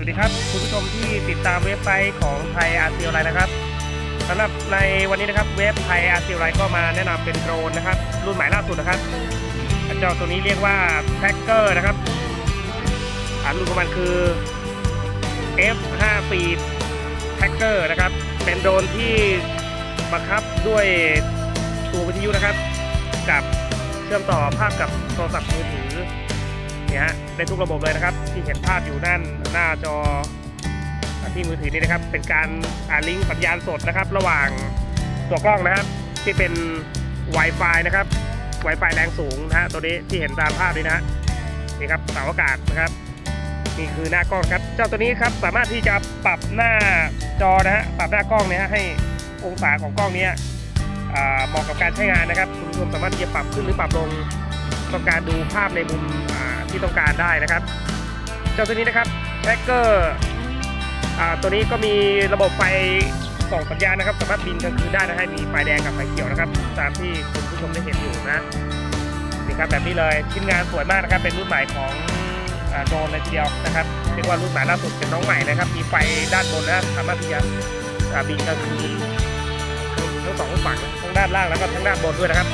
วัสดีครับคุณผู้ชมที่ติดตามเว็บไซต์ของไทยอาร์ซีออนไลน์นะครับสำหรับในวันนี้นะครับเว็บไทยอาร์ซีออนไลน์ก็มาแนะนำเป็นโดรนนะครับ รุ่นใหม่ล่าสุดนะครับเจ้าตัวนี้เรียกว่าแท็กเกอร์นะครับฐานรุ่นของมันคือ F5 Feed Tracker นะครับ เป็นโดรนที่บังคับด้วยตัววิทยุนะครับ กับเชื่อมต่อภาพกับโทรศัพท์มือถือ เนี่ยฮะได้ทุกระบบเลยนะครับ ที่เห็นภาพอยู่ด้านหน้าจอที่มือถือนี่นะครับ เป็นการอ่านลิงก์สัญญาณสดนะครับ ระหว่างตัวกล้องนะครับ ที่เป็น Wi-Fi นะครับ Wi-Fi แรงสูงนะฮะตัวนี้ที่เห็นตามภาพนี้นะฮะนี่ครับเสาอากาศนะครับนี่คือหน้ากล้องครับ เจ้าตัวนี้ครับสามารถที่จะปรับหน้าจอนะฮะปรับหน้ากล้องเนี่ยให้องศาของกล้องเนี้ยเหมาะกับการใช้งานนะครับคุณผู้ชมสามารถที่จะปรับขึ้นหรือปรับลงต้องการดูภาพในมุมอ่า ที่ต้องการได้นะครับ เจ้าตัวนี้นะครับแท็กเกอร์ตัวนี้ก็มีระบบไฟส่องสัญญาณนะครับสามารถบินกลางคืนได้นะฮะมีไฟแดงกับไฟเขียวนะครับตามที่คุณผู้ชมได้เห็นอยู่นะนี่ครับแบบนี้เลยชิ้นงานสวยมากนะครับ เป็นรุ่นใหม่ของโดนเลยทีเดียวนะครับเรียกว่ารุ่นใหม่ล่าสุดเป็นน้องใหม่นะครับ มีไฟด้านบนนะสามารถที่จะบินกลางคืนทั้งสองฝั่งทั้งด้านล่างแล้วก็ทั้งด้านบนด้วยนะครับ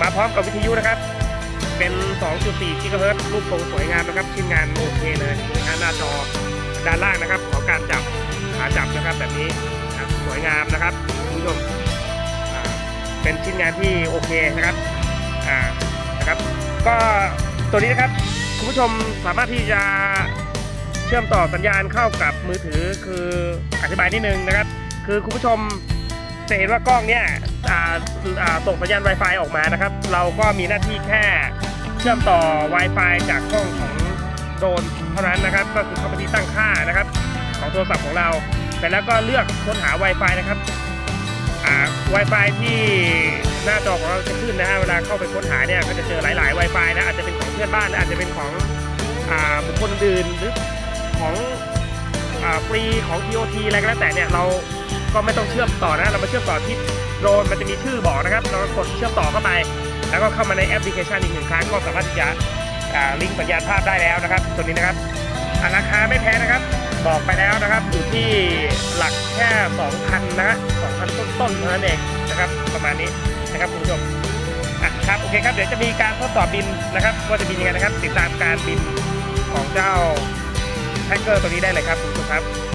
มาพร้อมกับวิทยุนะครับ เป็น 2.4 กิกะเฮิรตซ์รูปทรงสวยงามนะครับชิ้นงานโอเคเลยนะหน้าจอด้านล่างนะครับ ของการจับขาจับนะครับแบบนี้สวยงามนะครับคุณผู้ชมเป็นชิ้นงานที่โอเคนะครับนะครับ ก็ตัวนี้นะครับคุณผู้ชมสามารถที่จะเชื่อมต่อสัญญาณเข้ากับมือถือคืออธิบายนิดนึงนะครับ คือคุณผู้ชมจะเห็นว่ากล้องเนี่ยส่งสัญญาณ Wi-Fi ออกมานะครับ เราก็มีหน้าที่แค่ เชื่อมต่อ Wi-Fi จากกล้องของโดนเท่านั้นนะครับ ก็คือเข้าไปที่ตั้งค่านะครับ ของโทรศัพท์ของเราเสร็จแล้วก็เลือกค้นหา Wi-Fi นะครับอ่า Wi-Fi ที่หน้าจอของเราจะขึ้นนะฮะเวลาเข้าไปค้นหาเนี่ยก็จะเจอหลาย ๆ Wi-Fi นะอาจจะเป็นของเพื่อนบ้านอาจจะเป็นของอ่าบุคคลอื่นหรือของอ่าฟรีของ TOT อะไรก็แล้วแต่เนี่ยเราก็ไม่ต้องเชื่อมต่อนะเรามาเชื่อมต่อที่โดนมันจะมีชื่อบอกนะครับ เรากดเชื่อมต่อเข้าไป แล้วก็เข้ามาในแอปพลิเคชันอีกหนึ่งครั้งก็สามารถที่จะลิงก์สัญญาณภาพได้แล้วนะครับ ตัวนี้นะครับอ่าราคาไม่แพงนะครับ บอกไปแล้วนะครับอยู่ที่หลักแค่2,000นะฮะ2,000 ต้นๆเท่านั้นเองนะครับประมาณนี้นะครับคุณผู้ชมอะครับโอเคครับเดี๋ยวจะมีการทดสอบบินนะครับว่าจะบินยังไงนะครับ ติดตามการบินของเจ้าแท็กเกอร์ตัวนี้ได้เลยครับคุณผู้ชมครับ